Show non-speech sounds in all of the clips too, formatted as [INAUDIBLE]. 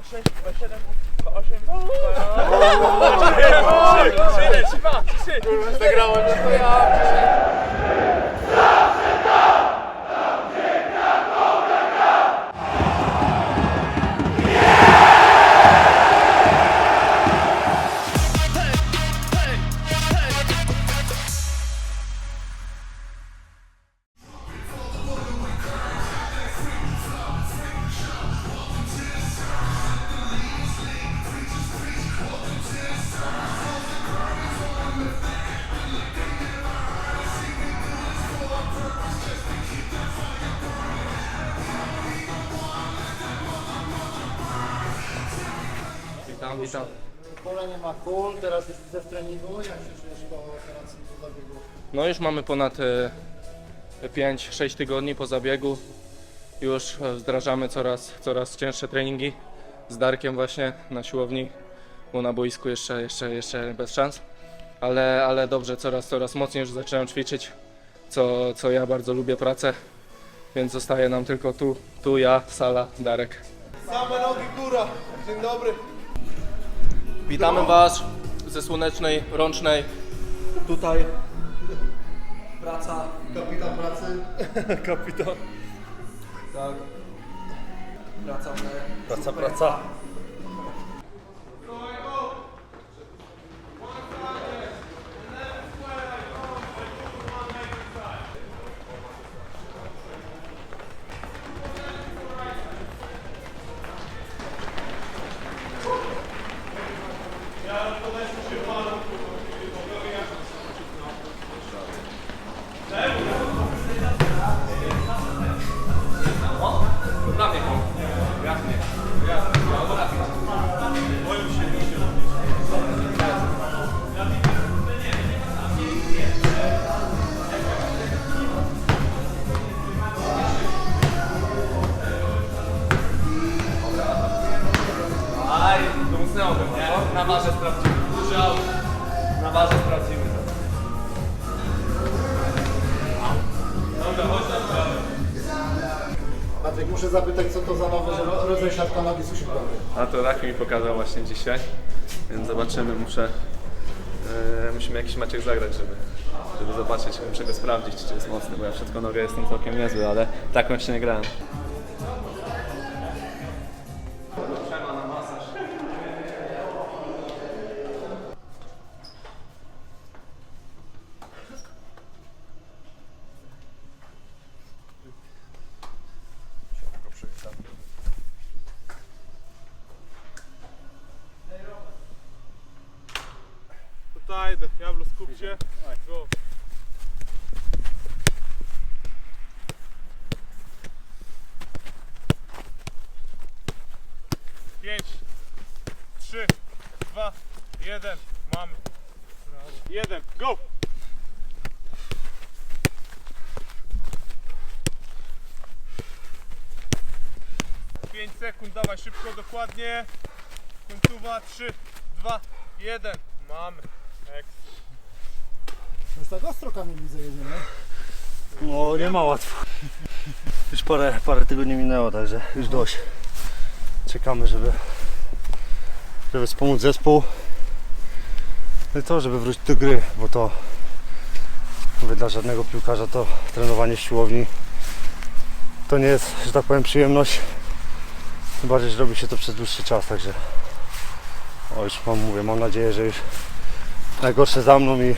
26, 27, 28, 3, 3, 2, 3. Zagrałem, no to ja. Witam, witam. Pole nie ma kul, teraz jest widzę w treningu. Jak się czujesz po operacji po zabiegu? No już mamy ponad 5-6 tygodni po zabiegu. Już e, wdrażamy coraz, coraz cięższe treningi z Darkiem właśnie na siłowni, bo na boisku jeszcze, jeszcze, jeszcze bez szans. Ale, ale dobrze, coraz, coraz mocniej już zaczynam ćwiczyć, co, co ja bardzo lubię pracę. Więc zostaje nam tylko tu, tu ja, Sala, Darek. Same nogi góra. Dzień dobry. Witamy Was ze słonecznej, rącznej. Tutaj praca. Kapitan pracy. [LAUGHS] Kapitan. Tak. Praca w Praca, praca. Muszę zapytać, co to za nowy ro- rodzaj siatka nogi susienkowej. A to Raki mi pokazał właśnie dzisiaj, więc zobaczymy, muszę, e, musimy jakiś maciek zagrać, żeby, żeby zobaczyć, muszę go sprawdzić, czy jest mocny, bo ja w środku nogę jestem całkiem niezły, ale taką jeszcze nie grałem. Tutaj idę, Jablo, skup się. Go. Pięć, trzy, dwa, jeden. Mamy. Jeden, go! Pięć sekund, dawaj szybko, dokładnie. Końcowa, trzy, dwa, jeden. Mamy. Już tak ostro Kamil widzę jedziemy. No nie ma łatwo. Już parę, parę tygodni minęło, także już dość. Czekamy, żeby, żeby wspomóc zespół. No i to, żeby wrócić do gry, bo to mówię, dla żadnego piłkarza to trenowanie w siłowni to nie jest, że tak powiem, przyjemność. Tym bardziej, że robi się to przez dłuższy czas, także o, już mam, mówię, mam nadzieję, że już najgorsze za mną i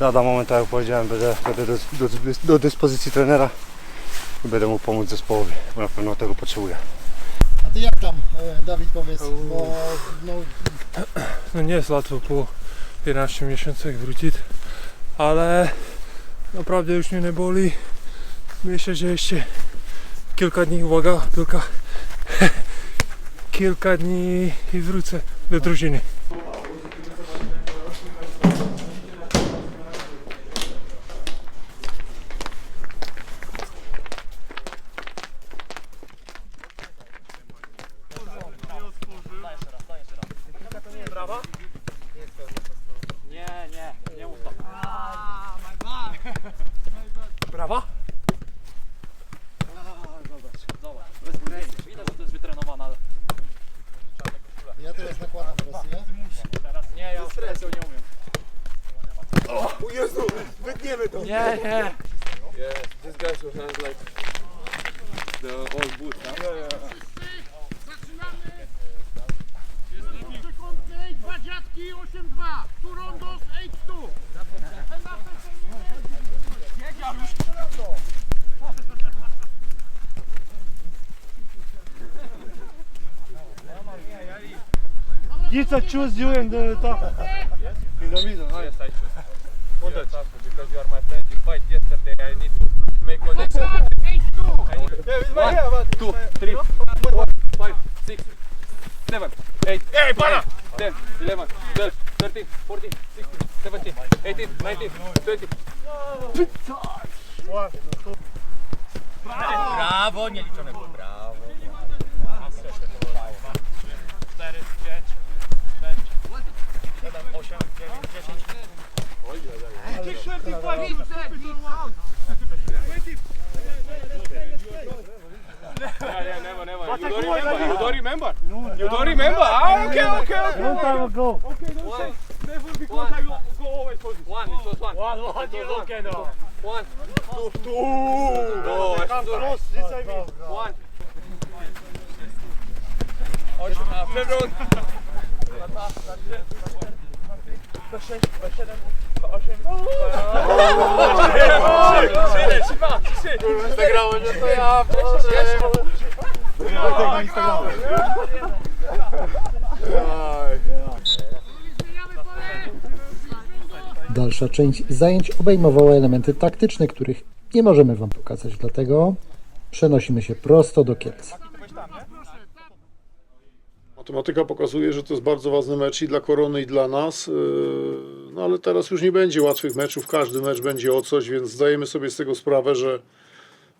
lada moment, tak jak powiedziałem, będę, będę do, do, do dyspozycji trenera i będę mógł pomóc zespołowi, bo na pewno tego potrzebuję. A ty jak tam, e, Dawid, powiedz, bo no, No nie jest łatwo po 11 miesiącach wrócić, ale naprawdę już mnie nie boli. Myślę, że jeszcze kilka dni, uwaga, piłka, [LAUGHS] kilka dni i wrócę do drużyny. Wytniemy to. Yeah, this guy who has like the old boots, huh? Sekundny, dwa dziadki, 8-2. Tu Rondos, H2. Gica choose you and the top. In the middle, right? Yes, I choose. Wanted because you are my friend. You fight yesterday. I need to make connection. One, two, three, four, five, six, seven, eight, Ej, pana! 10, 11, 12, 13, 14, 16, 17, 18, 19, 20. Brawo, nieliczone było. Brawo. 4, 5, 6, 7, 8, 9, 10. Yeah, yeah, never, never. You don't remember. You don't remember. You don't remember. Ah, okay, okay, okay. Long time ago. One. Never because I go, go always for. One, it was one. One, one, you look at. One, Two. Oh, I Come close, this I mean. one. Przewrót. Zagrało nie to ja, Tak na Instagramie. Dalsza część zajęć obejmowała elementy taktyczne, których nie możemy Wam pokazać, dlatego przenosimy się prosto do Kielc. Matematyka pokazuje, że to jest bardzo ważny mecz i dla Korony, i dla nas. No ale teraz już nie będzie łatwych meczów. Każdy mecz będzie o coś, więc zdajemy sobie z tego sprawę, że,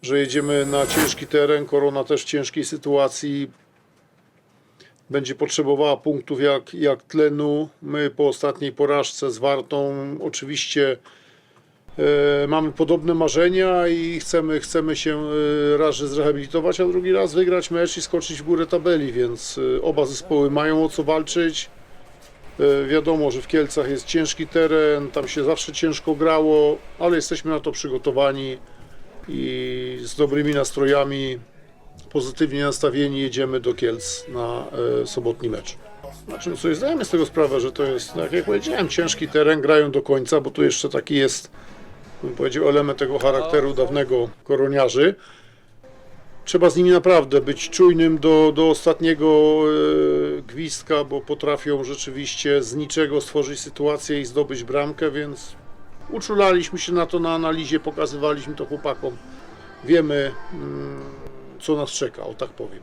że jedziemy na ciężki teren. Korona też w ciężkiej sytuacji. Będzie potrzebowała punktów jak, jak tlenu. My po ostatniej porażce z Wartą oczywiście E, mamy podobne marzenia i chcemy, chcemy się e, raz zrehabilitować, a drugi raz wygrać mecz i skoczyć w górę tabeli, więc e, oba zespoły mają o co walczyć. E, Wiadomo, że w Kielcach jest ciężki teren, tam się zawsze ciężko grało, ale jesteśmy na to przygotowani i z dobrymi nastrojami, pozytywnie nastawieni jedziemy do Kielc na e, sobotni mecz. Znaczy, no sobie zdajemy z tego sprawę, że to jest, tak jak powiedziałem, ciężki teren, grają do końca, bo tu jeszcze taki jest bym powiedział, element tego charakteru dawnego koroniarzy. Trzeba z nimi naprawdę być czujnym do, do ostatniego e, gwizdka, bo potrafią rzeczywiście z niczego stworzyć sytuację i zdobyć bramkę, więc uczulaliśmy się na to na analizie, pokazywaliśmy to chłopakom. Wiemy, mm, co nas czeka, o tak powiem.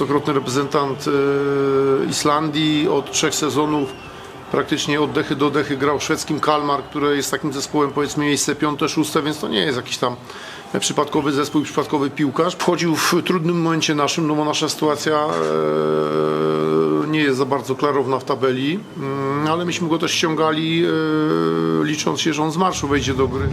19-krotny reprezentant e, Islandii od trzech sezonów praktycznie od dechy do dechy grał szwedzkim Kalmar, który jest takim zespołem powiedzmy miejsce piąte, szóste, więc to nie jest jakiś tam przypadkowy zespół, przypadkowy piłkarz. Wchodził w trudnym momencie naszym, no bo nasza sytuacja e, nie jest za bardzo klarowna w tabeli, mm, ale myśmy go też ściągali e, licząc się, że on z marszu wejdzie do gry.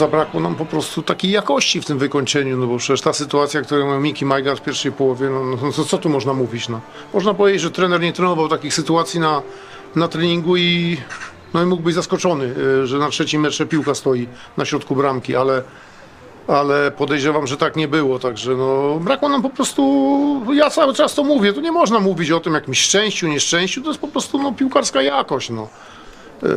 Zabrakło nam po prostu takiej jakości w tym wykończeniu, no bo przecież ta sytuacja, którą miał Miki Majgar w pierwszej połowie, no, no to co tu można mówić, no. Można powiedzieć, że trener nie trenował takich sytuacji na, na treningu i no i mógł być zaskoczony, y, że na trzecim metrze piłka stoi na środku bramki, ale ale podejrzewam, że tak nie było, także no, brakło nam po prostu, ja cały czas to mówię, tu nie można mówić o tym jakimś szczęściu, nieszczęściu, to jest po prostu no, piłkarska jakość, no. Yy,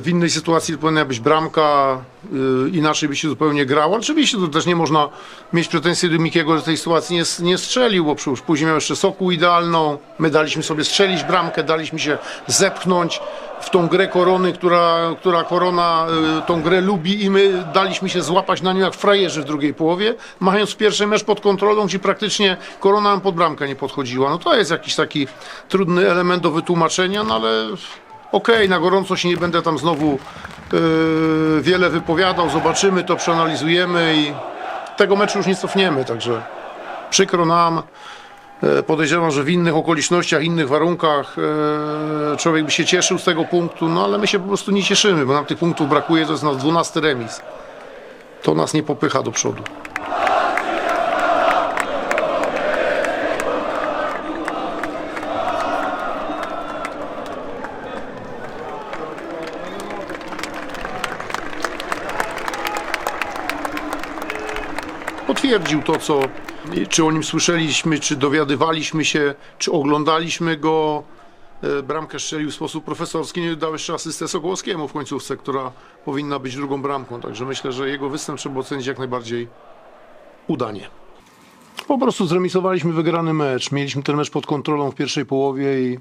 W innej sytuacji powinna być bramka, yy, inaczej by się zupełnie grało. Oczywiście to też nie można mieć pretensji do Mikiego, że tej sytuacji nie, nie strzelił, bo już później miał jeszcze soku idealną. My daliśmy sobie strzelić bramkę, daliśmy się zepchnąć w tą grę korony, która, która korona yy, tą grę lubi i my daliśmy się złapać na nią jak frajerzy w drugiej połowie, mając pierwszy mecz pod kontrolą, gdzie praktycznie korona nam pod bramkę nie podchodziła. No to jest jakiś taki trudny element do wytłumaczenia, no ale Okej, na gorąco się nie będę tam znowu yy, wiele wypowiadał, zobaczymy to, przeanalizujemy i tego meczu już nie cofniemy, także przykro nam. E, Podejrzewam, że w innych okolicznościach, innych warunkach e, człowiek by się cieszył z tego punktu, no ale my się po prostu nie cieszymy, bo nam tych punktów brakuje, to jest nasz 12 remis. To nas nie popycha do przodu. Potwierdził to, co czy o nim słyszeliśmy, czy dowiadywaliśmy się, czy oglądaliśmy go. E, Bramkę strzelił w sposób profesorski, nie dał jeszcze asystę Sokołowskiemu w końcówce, która powinna być drugą bramką. Także myślę, że jego występ trzeba ocenić jak najbardziej udanie. Po prostu zremisowaliśmy wygrany mecz. Mieliśmy ten mecz pod kontrolą w pierwszej połowie i,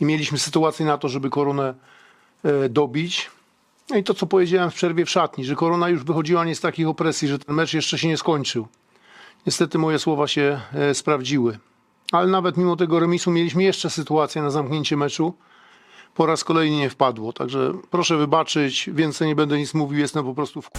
i mieliśmy sytuację na to, żeby koronę e, dobić. No i to, co powiedziałem w przerwie w szatni, że korona już wychodziła nie z takich opresji, że ten mecz jeszcze się nie skończył. Niestety moje słowa się e, sprawdziły. Ale nawet mimo tego remisu mieliśmy jeszcze sytuację na zamknięcie meczu. Po raz kolejny nie wpadło. Także proszę wybaczyć, więcej nie będę nic mówił, jestem po prostu w